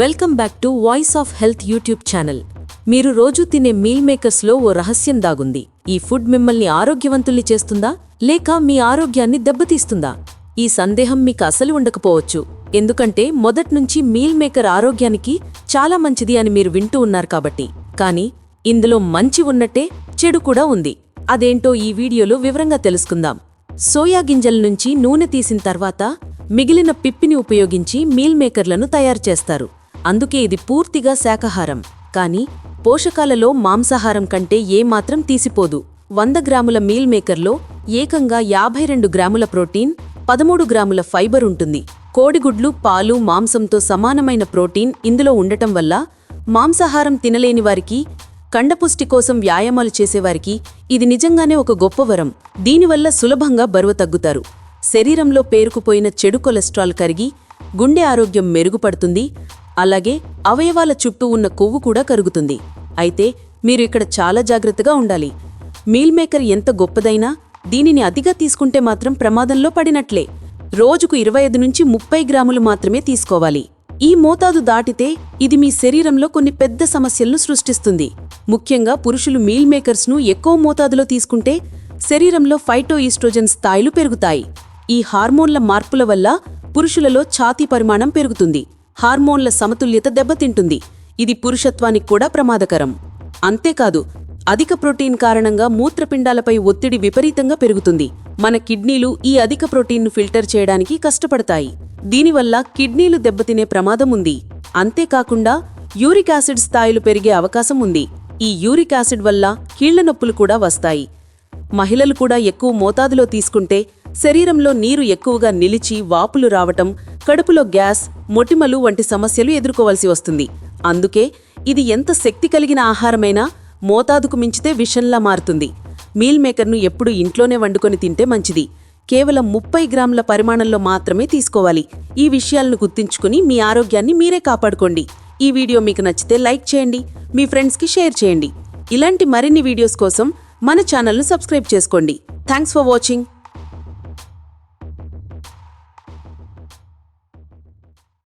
Welcome back to voice of health YouTube channel. మీరు రోజు తినే మీల్ మేకర్స్లో ఓ రహస్యం దాగుంది. ఈ ఫుడ్ మిమ్మల్ని ఆరోగ్యవంతుల్ని చేస్తుందా? లేక మీ ఆరోగ్యాన్ని దెబ్బతీస్తుందా? ఈ సందేహం మీకు అసలు ఉండకపోవచ్చు. ఎందుకంటే మొదట్నుంచి మీల్ మేకర్ ఆరోగ్యానికి చాలా మంచిది అని మీరు వింటూ ఉన్నారు కాబట్టి. కానీ ఇందులో మంచి ఉన్నట్టే చెడు కూడా ఉంది. అదేంటో ఈ వీడియోలో వివరంగా తెలుసుకుందాం. సోయా గింజల నుంచి నూనె తీసిన తర్వాత మిగిలిన పిప్పిని ఉపయోగించి మీల్ మేకర్లను తయారు చేస్తారు. అందుకే ఇది పూర్తిగా శాకాహారం. కానీ పోషకాలలో మాంసాహారం కంటే ఏమాత్రం తీసిపోదు. వంద గ్రాముల మీల్ మేకర్లో ఏకంగా యాభై రెండు గ్రాముల ప్రోటీన్ పదమూడు గ్రాముల ఫైబర్ ఉంటుంది. కోడిగుడ్లు పాలు మాంసంతో సమానమైన ప్రోటీన్ ఇందులో ఉండటం వల్ల మాంసాహారం తినలేని వారికి కండపుష్టి కోసం వ్యాయామాలు చేసేవారికి ఇది నిజంగానే ఒక గొప్ప వరం. దీనివల్ల సులభంగా బరువు తగ్గుతారు. శరీరంలో పేరుకుపోయిన చెడు కొలెస్ట్రాల్ కరిగి గుండె ఆరోగ్యం మెరుగుపడుతుంది అలాగే అవయవాల చుట్టూ ఉన్న కొవ్వు కూడా కరుగుతుంది. అయితే మీరు ఇక్కడ చాలా జాగ్రత్తగా ఉండాలి. మీల్ మేకర్ ఎంత గొప్పదైనా దీనిని అతిగా తీసుకుంటే మాత్రం ప్రమాదంలో పడినట్లే. రోజుకు ఇరవై ఐదు నుంచి ముప్పై గ్రాములు మాత్రమే తీసుకోవాలి. ఈ మోతాదు దాటితే ఇది మీ శరీరంలో కొన్ని పెద్ద సమస్యలను సృష్టిస్తుంది. ముఖ్యంగా పురుషులు మీల్ మేకర్స్ను ఎక్కువ మోతాదులో తీసుకుంటే శరీరంలో ఫైటో ఈస్ట్రోజన్ స్థాయిలు పెరుగుతాయి. ఈ హార్మోన్ల మార్పుల వల్ల పురుషులలో ఛాతీ పరిమాణం పెరుగుతుంది. హార్మోన్ల సమతుల్యత దెబ్బతింటుంది. ఇది పురుషత్వానికి కూడా ప్రమాదకరం. అంతేకాదు అధిక ప్రోటీన్ కారణంగా మూత్రపిండాలపై ఒత్తిడి విపరీతంగా పెరుగుతుంది. మన కిడ్నీలు ఈ అధిక ప్రోటీన్ను ఫిల్టర్ చేయడానికి కష్టపడతాయి. దీనివల్ల కిడ్నీలు దెబ్బతినే ప్రమాదం ఉంది. అంతేకాకుండా యూరిక్ యాసిడ్ స్థాయిలు పెరిగే అవకాశం ఉంది. ఈ యూరిక్ యాసిడ్ వల్ల కీళ్ళ నొప్పులు కూడా వస్తాయి. మహిళలు కూడా ఎక్కువ మోతాదులో తీసుకుంటే శరీరంలో నీరు ఎక్కువగా నిలిచి వాపులు రావటం కడుపులో గ్యాస్ మొటిమలు వంటి సమస్యలు ఎదుర్కోవలసి వస్తుంది. అందుకే ఇది ఎంత శక్తి కలిగిన ఆహారమైనా మోతాదుకు మించితే విషంలా మారుతుంది. మీల్ మేకర్ను ఎప్పుడు ఇంట్లోనే వండుకొని తింటే మంచిది. కేవలం ముప్పై గ్రాముల పరిమాణంలో మాత్రమే తీసుకోవాలి. ఈ విషయాలను గుర్తుంచుకుని మీ ఆరోగ్యాన్ని మీరే కాపాడుకోండి. ఈ వీడియో మీకు నచ్చితే లైక్ చేయండి మీ ఫ్రెండ్స్కి షేర్ చేయండి. ఇలాంటి మరిన్ని వీడియోస్ కోసం మన ఛానల్ను సబ్స్క్రైబ్ చేసుకోండి. Thanks for watching.